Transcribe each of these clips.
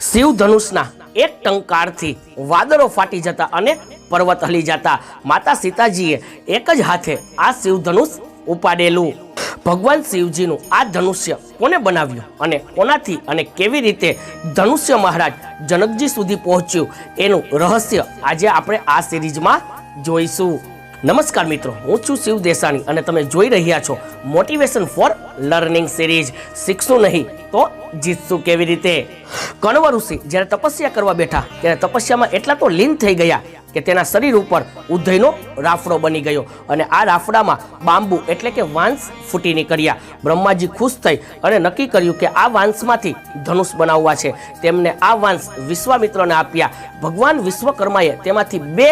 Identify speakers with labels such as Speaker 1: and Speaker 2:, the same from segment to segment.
Speaker 1: શિવ ધનુષના એક ટંકારથી વાદળો ફાટી જતા અને પર્વત હલી જતા. માતા સીતાજીએ એક જ હાથે આ શિવ ધનુષ ઉપાડેલું. ભગવાન શિવજીનું આ ધનુષ્ય કોને બનાવ્યું અને કોનાથી અને કેવી રીતે ધનુષ્ય મહારાજ જનકજી સુધી પહોંચ્યું એનું રહસ્ય આજે આપણે આ સિરીઝમાં જોઈશું. નમસ્કાર મિત્રો, હું છું શિવ દેસાણી અને તમે જોઈ રહ્યા છો મોટિવેશન ફોર લર્નિંગ સિરીઝ શીખશું નહીં તો જીતશું કેવી રીતે? કણવ ઋષિ જ્યારે તપસ્યા કરવા બેઠા, ત્યારે તપસ્યામાં એટલા તો લીન થઈ ગયા કે તેના શરીર ઉપર ઉદયનો રાફડો બની ગયો અને આ રાફડામાં બાંબુ એટલે કે વાંસ ફૂટી નીકળ્યા. બ્રહ્માજી ખુશ થઈ અને નક્કી કર્યું કે આ વાંસમાંથી ધનુષ બનાવવા છે. તેમને આ વાંસ વિશ્વામિત્રને આપ્યા. ભગવાન વિશ્વકર્માએ તેમાંથી બે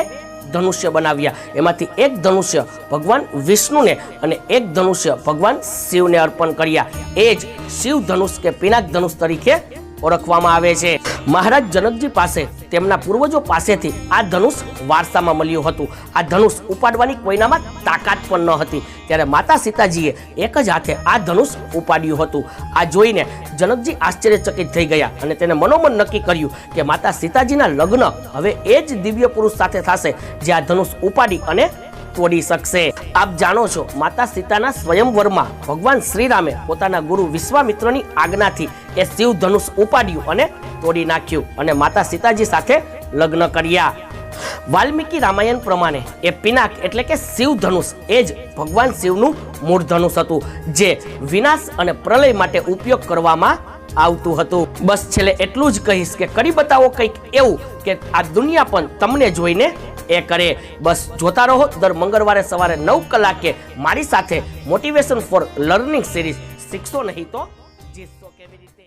Speaker 1: ધનુષ્ય બનાવ્યા. એમાંથી એક ધનુષ્ય ભગવાન વિષ્ણુને અને એક ધનુષ્ય ભગવાન શિવને અર્પણ કર્યા. એ જ શિવ ધનુષ કે પિનાક ધનુષ તરીકે ઓળખવામાં આવે છે. મહારાજ જનકજી પાસે, તેમના પૂર્વજો પાસેથી આ ધનુષ વારસામાં મળ્યું હતું. આ ધનુષ ઉપાડવાની કોઈનામાં તાકાત પણ ન હતી. ત્યારે માતા સીતાજીએ એક જ હાથે આ ધનુષ ઉપાડ્યું હતું. આ જોઈને જનકજી આશ્ચર્યચકિત થઈ ગયા અને તેને મનોમન નક્કી કર્યું કે માતા સીતાજીના લગ્ન હવે એ જ દિવ્ય પુરુષ સાથે થશે જે આ ધનુષ ઉપાડી અને તોડી શકશે. આપ જાણો છો, માતા સીતાના સ્વયંવરમાં ભગવાન શ્રીરામે પોતાના ગુરુ વિશ્વામિત્રની આજ્ઞાથી એ શિવ ધનુષ ઉપાડ્યું અને તોડી નાખ્યું અને માતા સીતાજી સાથે લગ્ન કર્યા. વાલ્મીકી રામાયણ પ્રમાણે એ પિનાક એટલે કે શિવ ધનુષ એ જ ભગવાન શિવનું મૂળ ધનુષ હતું, જે વિનાશ અને પ્રલય માટે ઉપયોગ કરવામાં આવતું હતું. બસ છેલ્લે એટલું જ કહીશ કે કરી બતાવો કંઈક એવું કે આ દુનિયા પણ તમને જોઈને એ કરે. બસ જોતા રહો, દર મંગળવારે સવારે નવ કલાકે મારી સાથે મોટિવેશન ફોર લર્નિંગ સિરીઝ શીખશો નહીં તો જીતશો કેવી રીતે?